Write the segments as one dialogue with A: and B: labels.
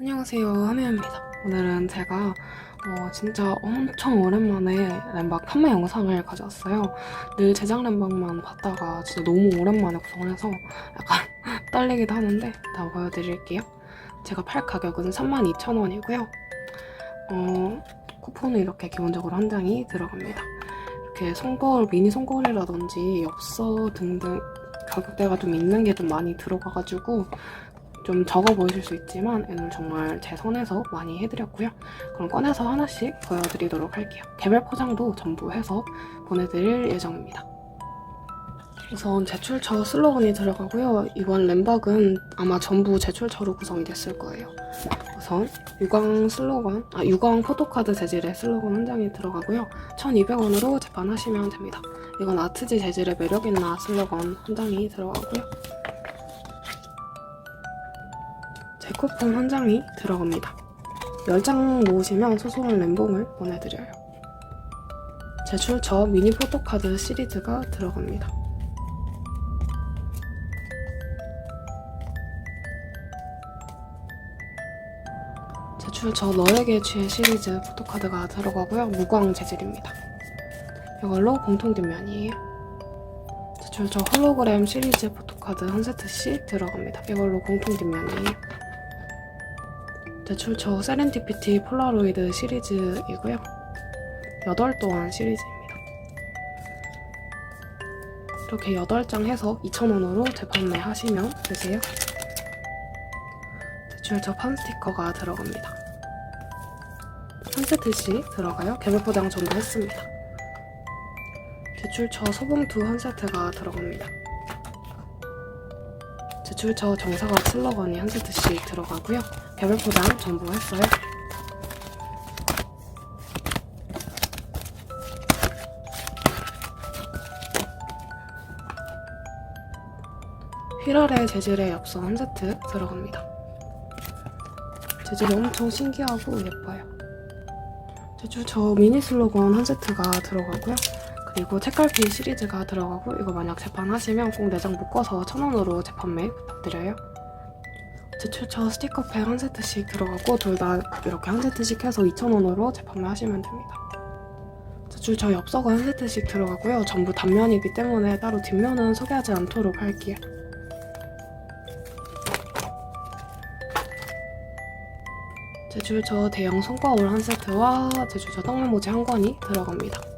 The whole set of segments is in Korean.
A: 안녕하세요. 하미입니다. 오늘은 제가 어, 진짜 엄청 오랜만에 램박 판매 영상을 가져왔어요. 늘 제작 램박만 봤다가 진짜 너무 오랜만에 구성을 해서 약간 떨리기도 하는데 다 보여드릴게요. 제가 팔 가격은 32,000원이고요. 어, 쿠폰은 이렇게 기본적으로 한 장이 들어갑니다. 이렇게 손거울, 미니 손거울이라든지 엽서 등등 가격대가 좀 있는 게 좀 많이 들어가가지고 좀 적어 보이실 수 있지만 얘는 정말 제 선에서 많이 해드렸고요. 그럼 꺼내서 하나씩 보여드리도록 할게요. 개별 포장도 전부 해서 보내드릴 예정입니다. 우선 제출처 슬로건이 들어가고요. 이번 램박은 아마 전부 제출처로 구성이 됐을 거예요. 우선 유광 슬로건, 아 유광 포토카드 재질의 슬로건 한 장이 들어가고요. 1,200원으로 제판하시면 됩니다. 이건 아트지 재질의 매력있나 슬로건 한 장이 들어가고요. 제 쿠폰 한 장이 들어갑니다. 10장 모으시면 소소한 램봉을 보내드려요. 제출처 미니 포토카드 시리즈가 들어갑니다. 제출처 너에게 취해 시리즈 포토카드가 들어가고요. 무광 재질입니다. 이걸로 공통 뒷면이에요. 제출처 홀로그램 시리즈 포토카드 한 세트씩 들어갑니다. 이걸로 공통 뒷면이에요. 제출처 세렌디피티 폴라로이드 시리즈이고요. 8동안 시리즈입니다. 이렇게 8장 해서 2,000원으로 재판매 하시면 되세요. 제출처 판 스티커가 들어갑니다. 한 세트씩 들어가요. 개별 포장 전부 했습니다. 제출처 소봉투 한 세트가 들어갑니다. 제출처 정사각 슬러건이 한 세트씩 들어가고요. 개별 포장 전부 했어요. 휘랄의 재질의 엽서 한 세트 들어갑니다. 재질이 엄청 신기하고 예뻐요. 제출처 미니 슬로건 한 세트가 들어가고요. 그리고 책갈피 시리즈가 들어가고 이거 만약 재판하시면 꼭 4장 묶어서 1000원으로 재판매 부탁드려요. 제출처 스티커팩 한 세트씩 들어가고 둘 다 이렇게 한 세트씩 해서 2,000원으로 재판매 하시면 됩니다. 제출처 엽서가 한 세트씩 들어가고요. 전부 단면이기 때문에 따로 뒷면은 소개하지 않도록 할게요. 제출처 대형 손거울 한 세트와 제출처 떡메모지 한 권이 들어갑니다.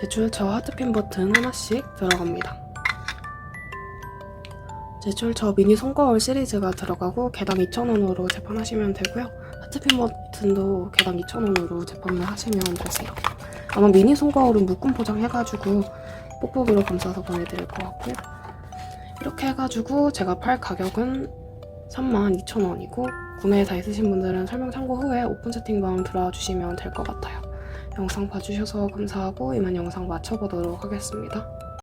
A: 제출처 하트핀 버튼 하나씩 들어갑니다. 제출처 미니 손거울 시리즈가 들어가고 개당 2,000원으로 재판하시면 되고요. 하트핀 버튼도 개당 2,000원으로 재판을 하시면 되세요. 아마 미니 손거울은 묶음 포장해가지고 뽁뽁이로 감싸서 보내드릴 것 같고요. 이렇게 해가지고 제가 팔 가격은 32,000원이고 구매 다 있으신 분들은 설명 참고 후에 오픈 채팅방 들어와 주시면 될 것 같아요. 영상 봐주셔서 감사하고 이만 영상 마쳐보도록 하겠습니다.